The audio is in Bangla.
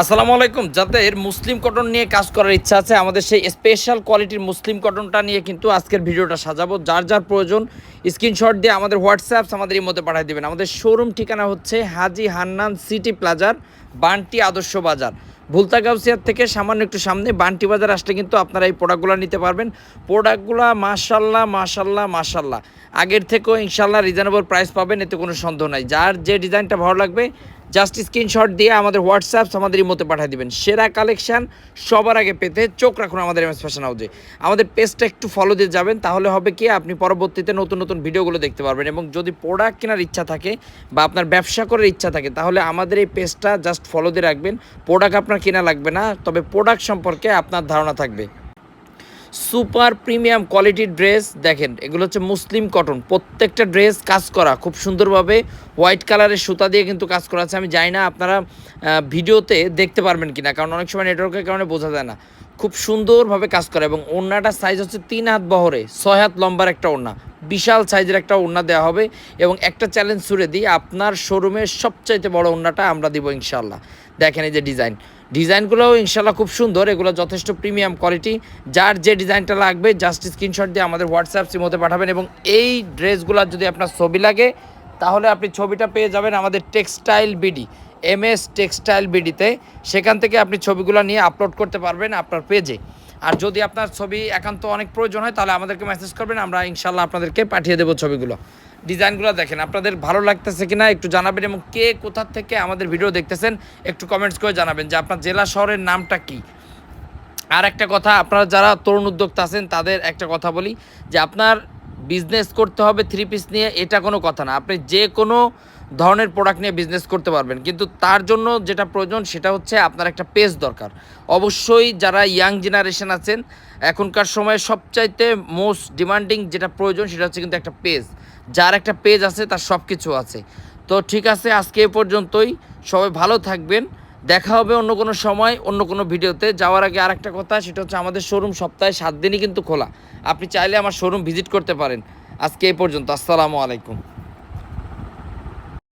আসসালামু আলাইকুম। যাদের মুসলিম কটন নিয়ে কাজ করার ইচ্ছা আছে, আমাদের সেই স্পেশাল কোয়ালিটির মুসলিম কটনটা নিয়ে কিন্তু আজকের ভিডিওটা সাজাবো। যার যার প্রয়োজন স্ক্রিনশট দিয়ে আমাদের হোয়াটসঅ্যাপস আমাদের এই মধ্যে পাঠিয়ে দেবেন। আমাদের শোরুম ঠিকানা হচ্ছে হাজি হান্নান সিটি প্লাজার বান্টি আদর্শ বাজার। ভুলতা গাউসিয়ার থেকে সামান্য একটু সামনে বান্টি বাজার আসলে কিন্তু আপনারা এই প্রোডাক্টগুলো নিতে পারবেন। প্রোডাক্টগুলো মাশাল্লাহ মাশাল্লাহ মাশাল্লাহ আগের থেকেও ইনশাল্লাহ রিজনেবল প্রাইস পাবেন, এতে কোনো সন্দেহ নাই। যার যে ডিজাইনটা ভালো লাগবে জাস্ট স্ক্রিনশট দিয়ে আমাদের হোয়াটসঅ্যাপস আমাদের মতো পাঠিয়ে দিবেন। সেরা কালেকশন সবার আগে পেতে চোখ রাখুন আমাদের এমএস ফ্যাশন হাউসে আমাদের পেজটা একটু ফলো দিয়ে যাবেন, তাহলে হবে কি আপনি পরবর্তীতে নতুন নতুন ভিডিওগুলো দেখতে পারবেন এবং যদি প্রোডাক্ট কেনার ইচ্ছা থাকে বা আপনার ব্যবসা করার ইচ্ছা থাকে, তাহলে আমাদের এই পেজটা জাস্ট ফলো দিয়ে রাখবেন। প্রোডাক্ট আপনার কেনা লাগবে না, তবে প্রোডাক্ট সম্পর্কে আপনার ধারণা থাকবে। সুপার প্রিমিয়াম কোয়ালিটির ড্রেস, দেখেন, এগুলো হচ্ছে মুসলিম কটন। প্রত্যেকটা ড্রেস কাজ করা, খুব সুন্দরভাবে হোয়াইট কালারের সুতা দিয়ে কিন্তু কাজ করা আছে। আমি জানি না আপনারা ভিডিওতে দেখতে পারবেন কিনা, কারণ অনেক সময় নেটওয়ার্কের কারণে বোঝা যায় না। খুব সুন্দরভাবে কাজ করা এবং ওড়নাটার সাইজ হচ্ছে তিন হাত বহরে, ছয় হাত লম্বার একটা ওড়না। বিশাল সাইজের একটা ওড়না দেওয়া হবে এবং একটা চ্যালেঞ্জ ছুড়ে দিই আপনার শোরুমের সবচাইতে বড় ওড়নাটা আমরা দিব ইনশাল্লাহ দেখেন এই যে ডিজাইন ডিজাইনগুলোও ইনশাল্লাহ খুব সুন্দর, এগুলো যথেষ্ট প্রিমিয়াম কোয়ালিটি যার যে ডিজাইনটা লাগবে জাস্ট স্ক্রিনশট দিয়ে আমাদের হোয়াটসঅ্যাপ সিমতে পাঠাবেন এবং এই ড্রেসগুলোর যদি আপনার ছবি লাগে, তাহলে আপনি ছবিটা পেয়ে যাবেন আমাদের textile BD M S textile বিডিতে, সেখান থেকে আপনি ছবিগুলো নিয়ে আপলোড করতে পারবেন আপনার পেজে। আর যদি আপনার ছবি একান্ত অনেক প্রয়োজন হয়, তাহলে আমাদেরকে মেসেজ করবেন, আমরা ইনশাল্লাহ আপনাদেরকে পাঠিয়ে দেবো ছবিগুলো। ডিজাইনগুলো দেখেন, আপনাদের ভালো লাগতেছে কিনা একটু জানাবেন এবং কে কোথা থেকে আমাদের ভিডিও দেখতেছেন একটু কমেন্টস করে জানাবেন যে আপনার জেলা শহরের নামটা কী। আর একটা কথা, আপনারা যারা তরুণ উদ্যোক্তা আছেন, তাদের একটা কথা বলি যে আপনার বিজনেস করতে হবে থ্রি পিস নিয়ে, এটা কোনো কথা না। আপনি যে কোনো ধরনের প্রোডাক্ট নিয়ে বিজনেস করতে পারবেন। কিন্তু তার জন্য যেটা প্রয়োজন, সেটা হচ্ছে আপনার একটা পেজ দরকার। অবশ্যই যারা ইয়াং জেনারেশন আছেন, এখনকার সময়ে সবচাইতে মোস্ট ডিমান্ডিং যেটা প্রয়োজন, সেটা হচ্ছে কিন্তু একটা পেজ যার একটা পেজ আছে, তার সব কিছু আছে। তো ঠিক আছে, আজকে এ পর্যন্তই। সবাই ভালো থাকবেন। দেখা হবে অন্য কোনো সময়, অন্য কোনো ভিডিওতে। যাওয়ার আগে আরেকটা কথা, সেটা হচ্ছে আমাদের শোরুম সপ্তাহে সাত দিনই কিন্তু খোলা। আপনি চাইলে আমার শোরুম ভিজিট করতে পারেন। আজকে এই পর্যন্ত, আসসালামু আলাইকুম।